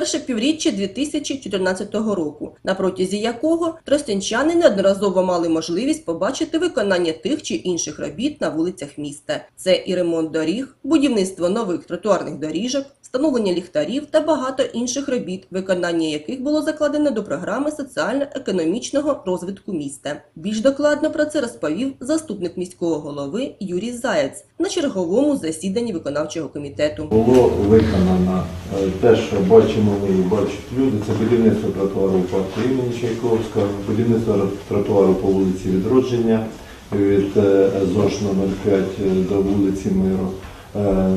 перше півріччя 2014 року, на протязі якого тростянчани неодноразово мали можливість побачити виконання тих чи інших робіт на вулицях міста. Це і ремонт доріг, будівництво нових тротуарних доріжок, встановлення ліхтарів та багато інших робіт, виконання яких було закладено до програми соціально-економічного розвитку міста. Більш докладно про це розповів заступник міського голови Юрій Заєць на черговому засіданні виконавчого комітету. Було виконано е, те, що бачимо ми і бачать люди. Це будівництво тротуару в парку імені Чайковського, будівництво тротуару по вулиці Відродження від е, ЗОЖ номер 5 до вулиці Миру. Е,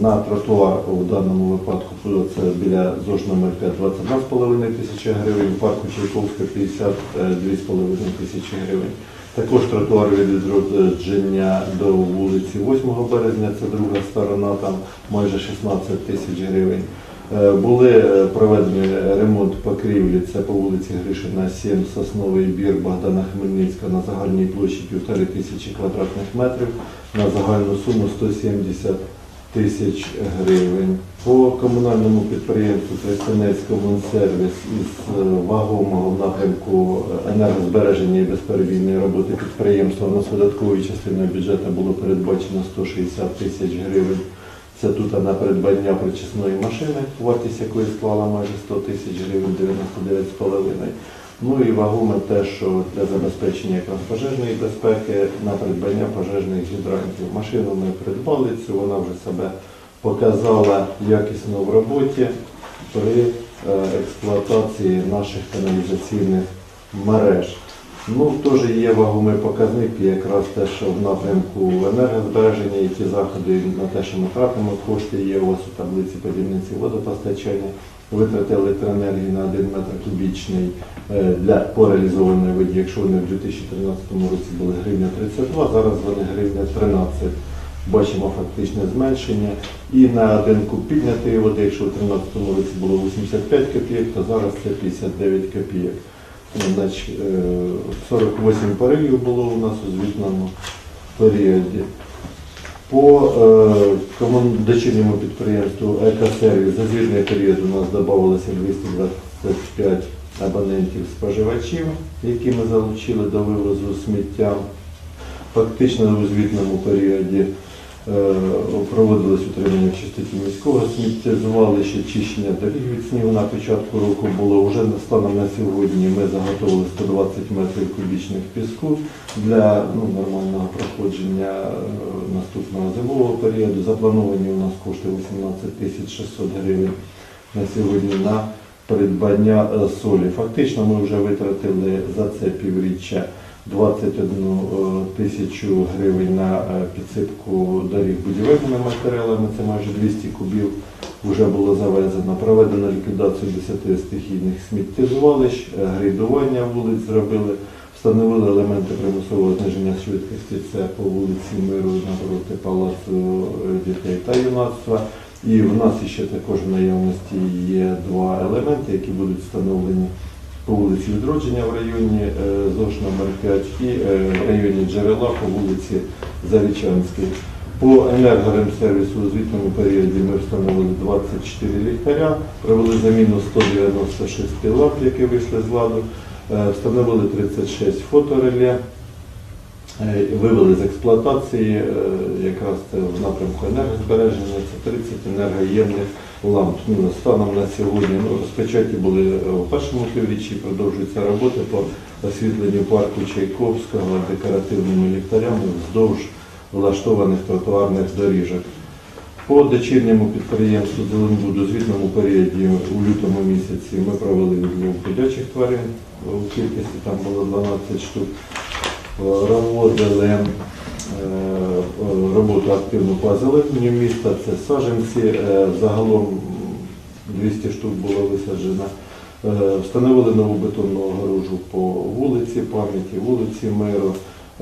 На тротуар у даному випадку це біля ЗОЖ номер 5 22,5 тисячі гривень, парку Чайковська 52,5 тисячі гривень. Також тротуар від відродження до вулиці 8 березня, це друга сторона, там майже 16 тисяч гривень. Е, Були е, проведені ремонт покрівлі, це по вулиці Гришина 7, Сосновий бір Богдана Хмельницького на загальній площі 1,5 тисячі квадратних метрів на загальну суму 170 тисяч гривень. По комунальному підприємству Тростянецькому сервіс із е, вагомого напрямку енергозбереження і безперебійної роботи підприємства на видатковій частиною бюджету було передбачено 160 тисяч гривень. Це тут на придбання причисної машини, вартість якої склала майже 100 тисяч гривень, 99,5. Ну і вагоме те, що для забезпечення якраз пожежної безпеки на придбання пожежних гідрантів. Машину ми придбали цю, вона вже себе показала якісно в роботі при е, експлуатації наших каналізаційних мереж. Ну, теж є вагомий показник, якраз те, що в напрямку енергозбереження, які заходи на те, що ми тратимо кошти, є у вас у таблиці подільниці водопостачання, витрати електроенергії на 1 метр кубічний е, для пореалізованої воді, якщо вони в 2013 році були гривня 32, зараз вони гривня 13. Бачимо фактичне зменшення. І на один куб піднятої води, якщо в 2013 році було 85 копійок, то зараз це 59 копійок. Значить, е, 48 поривів було у нас у звітному періоді. По е, дочірньому підприємству «Екосервіс» за звітний період у нас додавалося 225 абонентів споживачів, які ми залучили до вивозу сміття. Фактично у звітному періоді проводилось утримання чистоті міського сміттєзвалища, чищення доріг від снігу на початку року було. Вже станом на сьогодні ми заготовили 120 метрів кубічних піску для ну, нормального проходження е, наступного зимового періоду. Заплановані у нас кошти 18 тисяч 600 гривень на сьогодні на придбання е, солі. Фактично ми вже витратили за це півріччя 21 тисячу гривень на е, підсипку доріг будівельними матеріалами, це майже 200 кубів вже було завезено. Проведено ліквідацію 10 стихійних сміттєзвалищ, е, грейдування вулиць зробили, встановили елементи примусового зниження швидкості, це по вулиці Миру напроти Палацу е, дітей та юнацтва. І в нас ще також в наявності є два елементи, які будуть встановлені по вулиці Відродження в районі ЗОЖ номер 5 і е, в районі Джерела по вулиці Зарічанській. По енергоремсервісу у звітному періоді ми встановили 24 ліхтаря, провели заміну 196 ламп, які вийшли з ладу, е, встановили 36 фотореле, е, вивели з експлуатації, якраз в напрямку енергозбереження, це 30 енергоємних ламп. Ну, станом на сьогодні ну, розпочаті були е, у першому півріччі, продовжуються роботи по освітленню парку Чайковського декоративними ліхтарями вздовж влаштованих тротуарних доріжок. По дочірньому підприємству Зеленбуду у звітному періоді у лютому місяці ми провели відлов ходячих тварин у кількості там було 12 штук. Е, Проводили е, е, роботу активну по озелененню міста, це саджанці, е, загалом 200 штук було висаджено. Е, Встановили нову бетонну огорожу по вулиці пам'яті, вулиці Миру.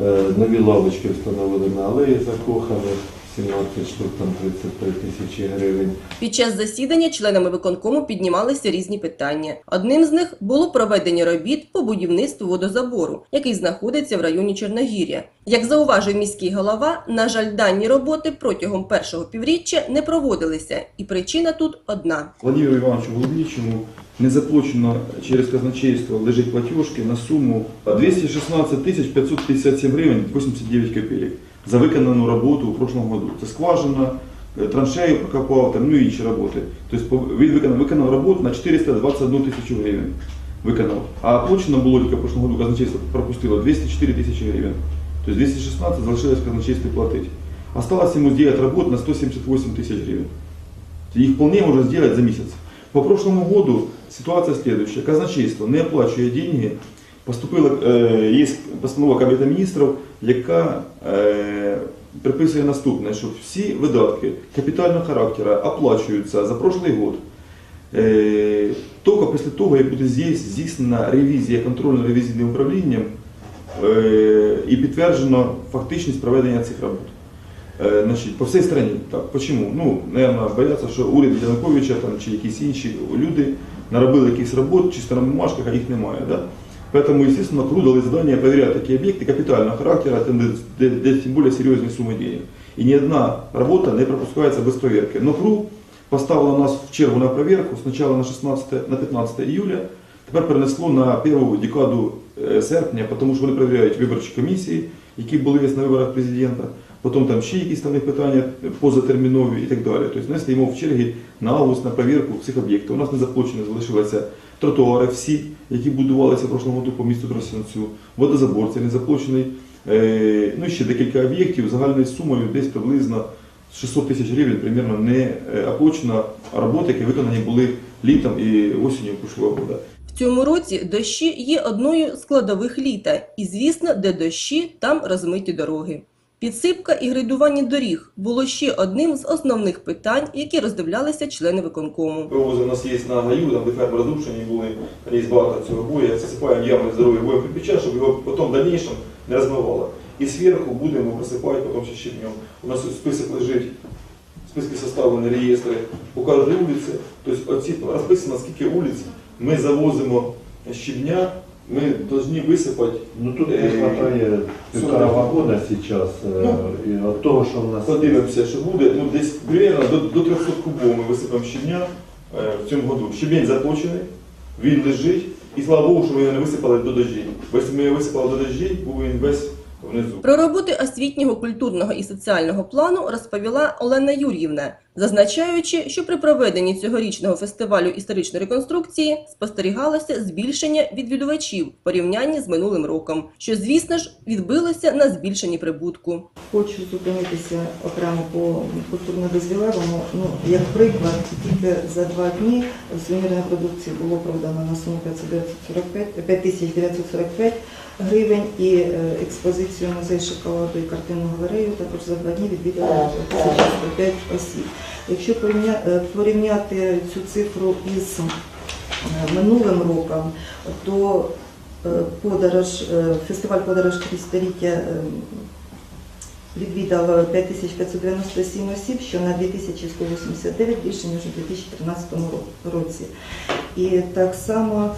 Е, Нові лавочки встановили на алеї Закоханих, 17 штук, там 33 тисячі гривень. Під час засідання членами виконкому піднімалися різні питання. Одним з них було проведення робіт по будівництву водозабору, який знаходиться в районі Чорногір'я. Як зауважив міський голова, на жаль, дані роботи протягом першого півріччя не проводилися, і причина тут одна. Владимиру Івановичу Голубнічому не заплачено через казначейство лежить платіжки на суму 216 тисяч 557 гривень 89 копійок за виконану роботу у прошлому году. Це скважина, е, траншею прокопав, там, ну і інші роботи. Тобто по- він виконав, виконав роботу на 421 тисячу гривень. Виконав. А оплачено було тільки в прошлому году казначейство пропустило 204 тисячі гривень. Тобто 216 залишилось казначействі платити. Осталось ему сделать работу на 178 тысяч гривен. Их вполне можно сделать за месяц. По прошлому году ситуация следующая. Казначейство не оплачує деньги. Поступила, е, є постанова Кабінету міністрів, яка е, приписує наступне, що всі видатки капітального характеру оплачуються за прошлий год. Е, тільки після того, як буде здійснена ревізія контрольно-ревізійним управлінням і підтверджено фактичність проведення цих робот. По всій країні. Так? Ну, наверное, бояться, що уряд Януковича чи якісь інші люди наробили якісь робот, чисто на бумажках, а їх немає. Да? Поэтому, естественно, КРУ дали задание проверять такие объекты капитального характера, там, де, де, де тем более серьезные суммы денег. И ни одна работа не пропускается без проверки. Но КРУ поставила нас в чергу на проверку сначала на 16 на 15 июля, тепер перенесло на першу декаду е, серпня, тому що вони перевіряють виборчі комісії, які були на виборах президента, потім там ще якісь там у них питання позатермінові і так далі. Тобто ми стоїмо в чергі на август на перевірку цих об'єктів. У нас не заплачені залишилися тротуари всі, які будувалися в прошлому році по місту Тростянцю, водозабор, це не заплачений. Е, Ну і ще декілька об'єктів загальною сумою десь приблизно 600 тисяч гривень примерно не е, оплачена роботи, які виконані були літом і осінню прошлого року. В цьому році дощі є одною з складових літа, і звісно, де дощі, там розмиті дороги. Підсипка і грейдування доріг було ще одним з основних питань, які роздивлялися члени виконкому. Привози у нас є на гаю, там де ферми розрушені були, є багато цього бою, засипаємо ями здоров'я боєм кирпича, щоб його потім в дальнейшем не розмивало. І зверху будемо присипати потім ще щебнем. У нас список лежить, списки составлені, реєстри, по кожній вулиці. Тобто оці розписано, скільки вулиць ми завозимо щебня, ми повинні висипати. Ну тут не Е, хватає півтора вагона зараз, Ну, і от того, що в нас Подивимося, що буде. Ну, десь примерно до, до 300 кубов ми висипемо щебня е, в цьому году. Щебень заточений, він лежить, і слава Богу, що ми його не висипали до дождей. Бо якщо ми його висипали до дождей, був він весь внизу. Про роботи освітнього, культурного і соціального плану розповіла Олена Юр'ївна, зазначаючи, що при проведенні цьогорічного фестивалю історичної реконструкції спостерігалося збільшення відвідувачів в порівнянні з минулим роком, що, звісно ж, відбилося на збільшенні прибутку. Хочу зупинитися окремо по культурно-дозвілевому. Ну, як приклад, тільки за два дні сувенірної продукції було продано на суму 5945 5945 гривень і е, експозицію музей шоколаду і картинну галерею також за два дні відвідали 1105 осіб. Якщо е, порівняти цю цифру із е, минулим роком, то подорож, фестиваль подорож століття відвідало 5597 осіб, що на 2189 більше, ніж у 2013 році. І так само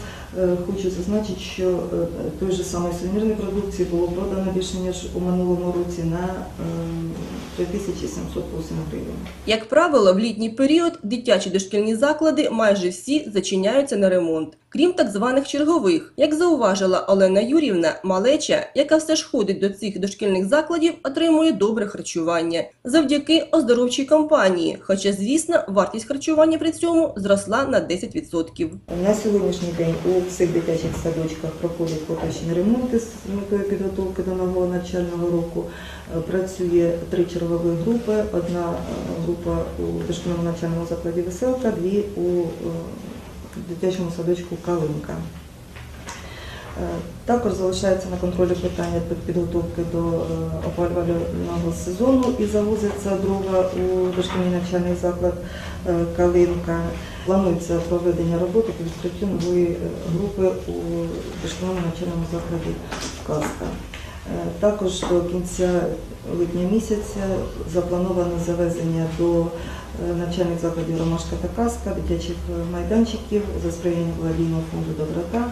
хочу зазначити, що е, той же самої сувенірної продукції було продано більше, ніж у минулому році на е, 3708 гривень. Як правило, в літній період дитячі дошкільні заклади майже всі зачиняються на ремонт, крім так званих чергових. Як зауважила Олена Юрівна, малеча, яка все ж ходить до цих дошкільних закладів, отримує добре харчування завдяки оздоровчій кампанії. Хоча, звісно, вартість харчування при цьому зросла на 10%. На сьогоднішній день у всіх дитячих садочках проходять поточні ремонти з метою підготовки до нового навчального року. Е, Працює три чергові групи. Одна е, група у дошкільному навчальному закладі Веселка, дві у е, дитячому садочку Калинка. Також залишається на контролі питання під- підготовки до опалювального сезону і завозиться дрова у дошкільний навчальний заклад Калинка. Планується проведення роботи по відкриттю нової е, групи у дошкільному навчальному закладі Казка. Е, Також до кінця липня місяця заплановано завезення до е, навчальних закладів Ромашка та Казка, дитячих майданчиків за сприяння благодійного фонду Доброта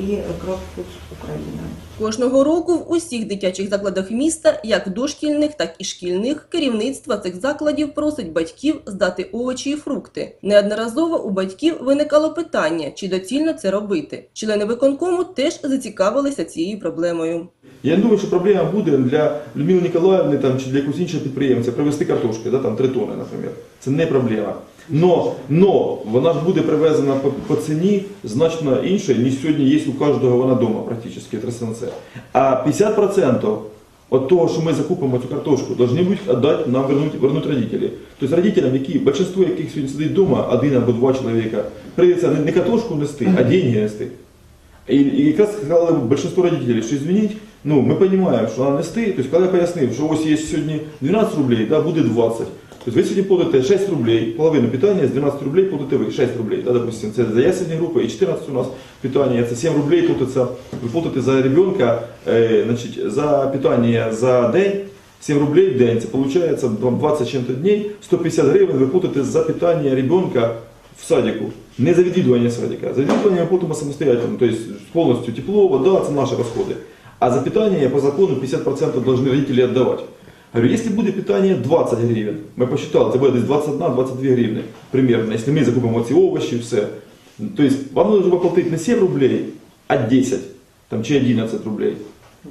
і Крокфуд Україна. Кожного року в усіх дитячих закладах міста, як дошкільних, так і шкільних, керівництво цих закладів просить батьків здати овочі і фрукти. Неодноразово у батьків виникало питання, чи доцільно це робити. Члени виконкому теж зацікавилися цією проблемою. Я не думаю, що проблема буде для Людмили Ніколаївни там, чи для якогось іншого підприємця привезти картошки, да, там 3 тони, наприклад. Це не проблема. Но, но вона ж буде привезена по, по ціні значно іншою, ніж сьогодні є у кожного вона вдома, практично, трасенце. А 50% от того, що ми закупимо цю картошку, должны будуть віддати нам вернуть, вернуть родителі. Тобто родителям, які, большинство яких сьогодні сидить вдома, один або два чоловіка, прийдеться не, не картошку нести, а деньги нести. І, і якраз сказали большинство родителей, що извиніть, ну ми розуміємо, що треба нести. Тобто, коли я пояснив, що ось є сьогодні 12 рублей, да, буде 20. Тобто ви сьогодні платите 6 рублей, половину питання з 12 рублей платите ви 6 рублей. Да, допустим, це за ясельні групи, і 14 у нас питання, це 7 рублей платиться, ви платите за ребенка, е, значить, за питання за день, 7 рублей в день, це виходить 20 чим-то дней, 150 гривень ви платите за питання ребенка в садику. Не за відвідування садика. За відвідування ми платимо самостоятельно, то есть повністю тепло, вода, це наші розходи. А за питання по закону 50% должны родители отдавать. Говорю, если буде питання 20 гривень, ми посчитали, це буде десь 21-22 гривні примерно, якщо ми закупимо ці овочі, все. Тобто вам треба платити не 7 рублей, а 10 там, чи 11 рублей.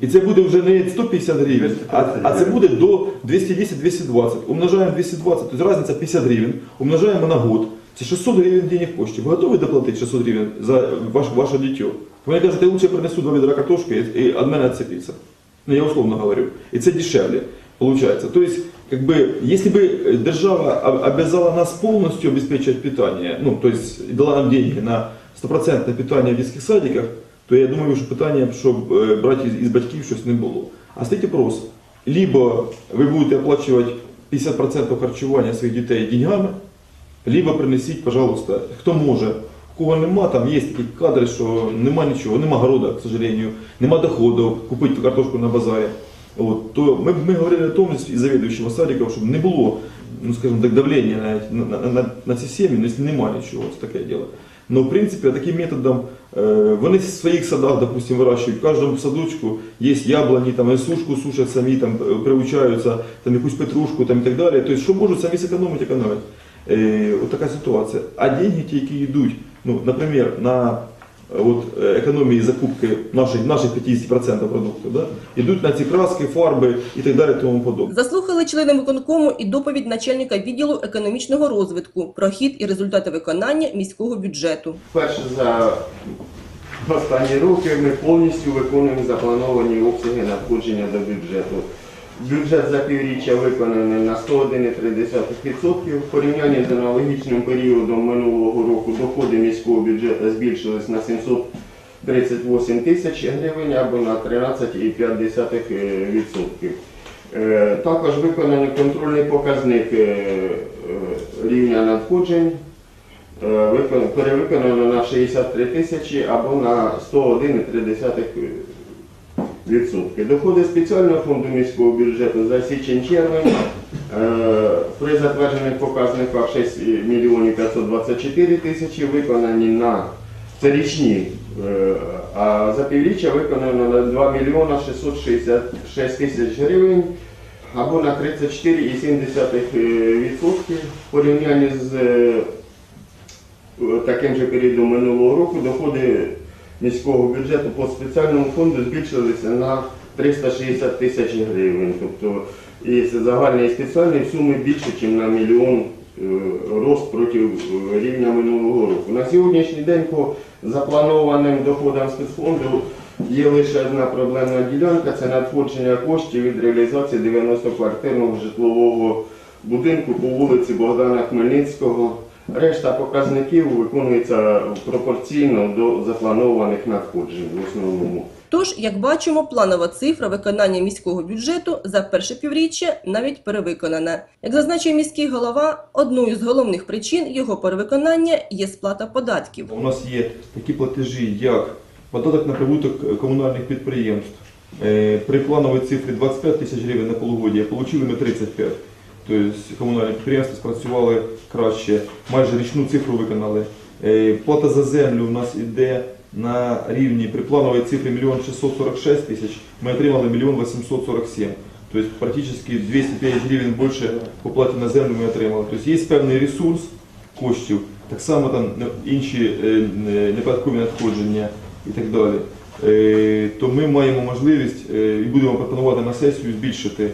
І це буде вже не 150 гривень, а, а це буде до 210-220. Умножаємо 220, тобто різниця 50 гривень, умножаємо на год. Це 600 гривень денег коштів. Ви готові доплатити 600 гривень за ваш, ваше дитя? Вони кажуть, я лучше принесу два відра картошки і, від мене відцепиться. Ну, я условно говорю. І це дешевле получается. То есть, как бы, если бы держава обязала нас полностью обеспечивать питание, ну, то есть, дала нам деньги на стопроцентное питание в детских садиках, то я думаю, що питання, щоб е, брати із батьків щось не було. А стоїть вопрос, либо ви будете оплачувати 50% харчування своїх дітей деньгами, либо принесіть, пожалуйста, хто може. Кого нема, там є такі кадри, що нема нічого, нема города, к сожалению, нема доходу купити картошку на базарі. От, то ми, ми говорили о тому з завідуючим садиком, щоб не було, ну скажімо так, давлення на, на, на, на, ці сім'ї, ну, якщо немає нічого, це таке діло. Но в принципі таким методом е, вони в своїх садах, допустим, вирощують, в кожному садочку є яблуні, там, сушку сушать самі, там, е, приучаються, там, якусь петрушку там, і так далі. Тобто, що можуть самі зекономити, економять. Е, от така ситуація. А деньги ті, які йдуть, ну, наприклад, на е, от, економії закупки наших, наших 50% продуктів, да, йдуть на ці краски, фарби і так далі, тому подобне. Заслухали члени виконкому і доповідь начальника відділу економічного розвитку про хід і результати виконання міського бюджету. Вперше за останні роки ми повністю виконуємо заплановані обсяги надходження до бюджету. Бюджет за півріччя виконаний на 101,3%. В порівнянні з аналогічним періодом минулого року доходи міського бюджету збільшились на 738 тисяч гривень або на 13,5%. Е, Також виконаний контрольний показник е, рівня надходжень Е, перевиконано на 63 тисячі або на 101,3%. Доходи спеціального фонду міського бюджету за січень-червень е, при затверджених показниках 6 мільйонів 524 тисячі виконані на це річні, е, а за півріччя виконано на 2 мільйона 666 тисяч гривень або на 34,7% в порівнянні з е, таким же періодом минулого року доходи міського бюджету по спеціальному фонду збільшилися на 360 тисяч гривень. Тобто і загальний і спеціальний суми більше, ніж на мільйон е, рост проти е, рівня минулого року. На сьогоднішній день по запланованим доходам спецфонду є лише одна проблемна ділянка це надходження коштів від реалізації 90-квартирного житлового будинку по вулиці Богдана Хмельницького. Решта показників виконується пропорційно до запланованих надходжень в основному. Тож, як бачимо, планова цифра виконання міського бюджету за перше півріччя навіть перевиконана. Як зазначив міський голова, одною з головних причин його перевиконання є сплата податків. У нас є такі платежі, як податок на прибуток комунальних підприємств, Е, При плановій цифрі 25 тисяч гривень на полугодія отримали ми 35. Тобто комунальні підприємства спрацювали краще, майже річну цифру виконали. Е, Плата за землю у нас іде на рівні при плановій цифрі 1 646 тисяч, ми отримали 1 847. Тобто практично 205 гривень більше по платі на землю ми отримали. Тобто є певний ресурс коштів, так само там інші е, неподаткові надходження і так далі. Е, То ми маємо можливість і будемо пропонувати на сесію збільшити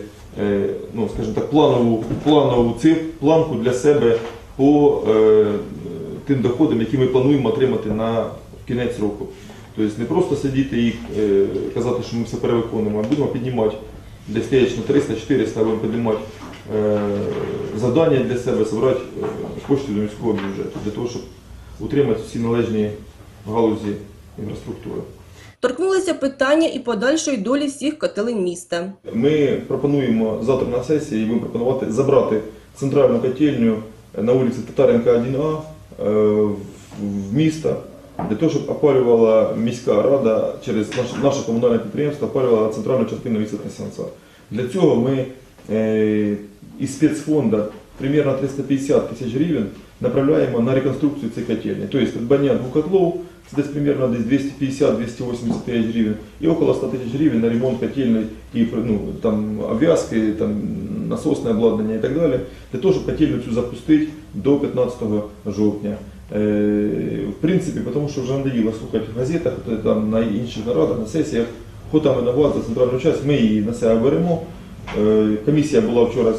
ну, скажімо так, планову, планову циф, планку для себе по е, тим доходам, які ми плануємо отримати на кінець року. Тобто не просто сидіти і е, казати, що ми все перевиконуємо, а будемо піднімати десь на 300-400, будемо піднімати е, завдання для себе, зібрати е, кошти до міського бюджету, для того, щоб утримати всі належні галузі інфраструктури. Торкнулися питання і подальшої долі всіх котелень міста. Ми пропонуємо завтра на сесії будемо пропонувати забрати центральну котельню на вулиці Татаренка 1А е, в- місто для того, щоб опалювала міська рада через наше, комунальне підприємство, опалювала центральну частину міста Трасянця. Для цього ми е, із спецфонду примерно 350 тисяч гривень направляємо на реконструкцію цієї котельні. Тобто придбання двох котлов, це десь примерно десь 250-280 тисяч гривень і около 100 тисяч гривень на ремонт котельної і ну, там, обв'язки, там, насосне обладнання і так далі, для того, щоб котельню цю запустити до 15 жовтня. Е, в принципі, тому що вже надоїло слухати в газетах, там на інших нарадах, на сесіях, хто там винуват за центральну частину, ми її на себе беремо. Е, Комісія була вчора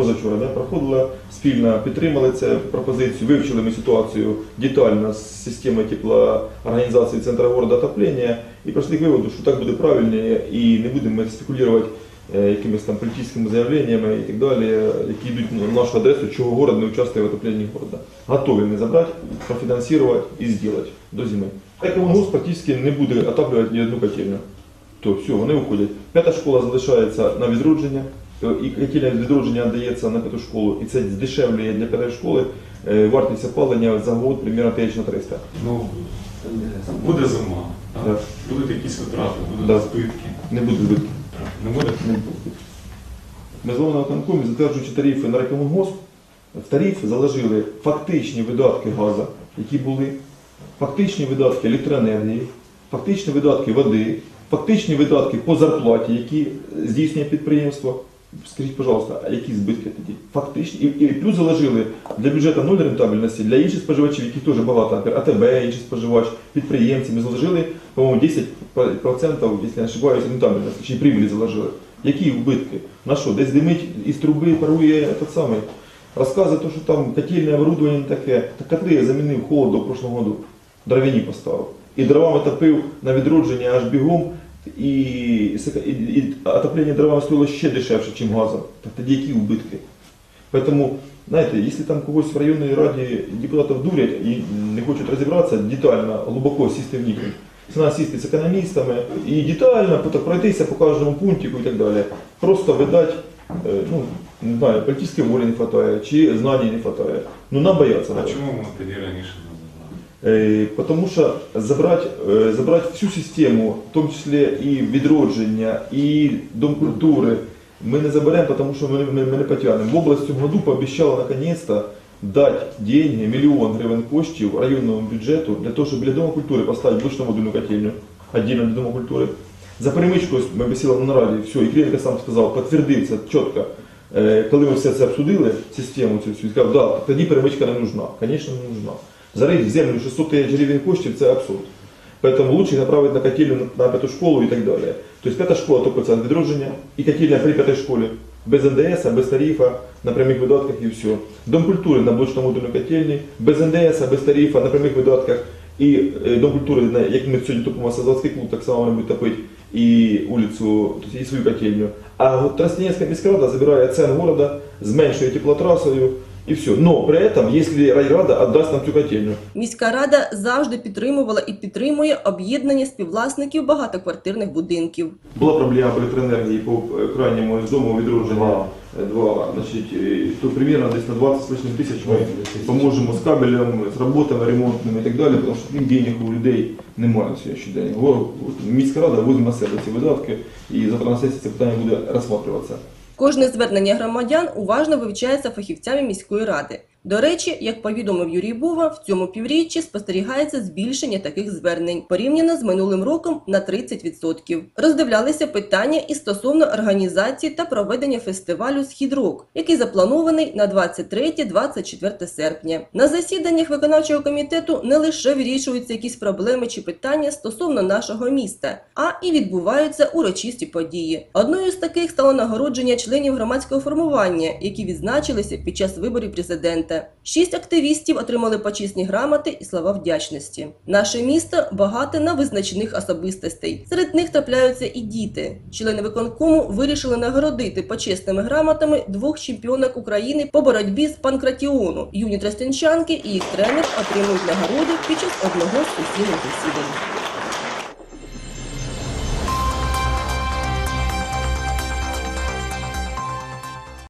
позавчора да, проходила спільно, підтримали цю пропозицію, вивчили ми ситуацію детально з системою теплоорганізації центра города отоплення і прийшли к виводу, що так буде правильніше і не будемо спекулювати е, якимись там політичними заявленнями і так далі, які йдуть на нашу адресу, чого город не участвує в отопленні города. Готові не забрати, профінансувати і зробити до зими. Так практично не буде отаплювати ні одну котельню. То все, вони уходять. П'ята школа залишається на відродження, і котельня відродження дається на п'яту школу, і це здешевлює для п'ятої школи е, вартість опалення за год примерно 1300. Ну, буде зима? Да. будуть якісь витрати, будуть Да. збитки. Не буде збитків. Не буде? Не буде. Ми з вами на виконкомі, затверджуючи тарифи на рекомунгосп, в тариф заложили фактичні видатки газу, які були, фактичні видатки електроенергії, фактичні видатки води, фактичні видатки по зарплаті, які здійснює підприємство. Скажіть, пожалуйста, а які збитки тоді? Фактичні. І, і плюс заложили для бюджету нуль рентабельності, для інших споживачів, яких теж багато, АТБ, інший споживач, підприємці. Ми заложили, по-моєму, 10%, якщо не ошибаюся, рентабельності, чи прибылі заложили. Які вбитки? На що? Десь димить із труби парує тот самий. Розказує, то, що там котельне оборудовання таке. Так котли я замінив холод до прошлого году. Дровяні поставив. І дровами топив на відродження аж бігом. І, і, і отоплення дровами стоїло ще дешевше, ніж газом. Так тоді які убитки? Поэтому, знаєте, якщо там когось в районній раді депутатів дурять і не хочуть розібратися, детально, глибоко сісти в них, це сісти з економістами і детально пройтися по кожному пунктику і так далі. Просто видати, е, ну, не знаю, політичної волі не вистачає, чи знань не вистачає. Ну нам бояться. А чому ми тоді раніше Е, Потому що забрати, е, забрати всю систему, в тому числі і відродження, і дом культури, ми не заберемо, тому що ми, ми, ми не потягнемо. В область в цьому году пообіцяла наконец-то дати деньги, мільйон гривень коштів районному бюджету для того, щоб біля Дому культури поставити блочно-модульну котельню, віддільно для Дому культури. За перемичку ми висіли на нараді, все, і Кириленко сам сказав, підтвердив це чітко. Е, Коли ми все це обсудили, систему цю всю, сказав, да, тоді перемичка не нужна. Звісно, не нужна. Зарить в землю 600 тисяч гривень коштів це абсурд. Поэтому лучше их направить на котельную, на пятую школу и так далее. То есть пятая школа топиться на відродження і котельня при п'ятій школі. Без НДС, без тарифа, на прямих видатках і все. Дом культури на блочному модульній котельні, без НДС, без тарифа, на прямих видатках. І е, дом культури, як ми сьогодні топимо Сазовський клуб, так само вони будуть топити і вулицю, тобто і свою котельню. А Тростянецька міська рада забирає цен города, зменшує теплотрасою И все. Но при этом, если райрада отдаст нам всю котельную, Міська рада завжди підтримувала і підтримує об'єднання співвласників багатоквартирних будинків. Була проблема електроенергії по е, крайньому з дому відродження Два. е, значить, е, то примерно десь на 20 з лишнім тисяч ми поможемо з кабелем, з роботами ремонтними і так далі, тому що денег у людей немає на сьогоднішній день. Міська рада візьме на себе ці видатки і завтра на сесії це питання буде розглядатися. Кожне звернення громадян уважно вивчається фахівцями міської ради. До речі, як повідомив Юрій Бува, в цьому півріччі спостерігається збільшення таких звернень порівняно з минулим роком на 30%. Роздивлялися питання і стосовно організації та проведення фестивалю Східрок, який запланований на 23-24 серпня. На засіданнях виконавчого комітету не лише вирішуються якісь проблеми чи питання стосовно нашого міста, а і відбуваються урочисті події. Одною з таких стало нагородження членів громадського формування, які відзначилися під час виборів президента. Шість активістів отримали почесні грамоти і слова вдячності. Наше місто багате на визначених особистостей. Серед них трапляються і діти. Члени виконкому вирішили нагородити почесними грамотами двох чемпіонок України по боротьбі з панкратіону. Юні тростянчанки і їх тренер отримують нагороди під час одного з сесійних засідань.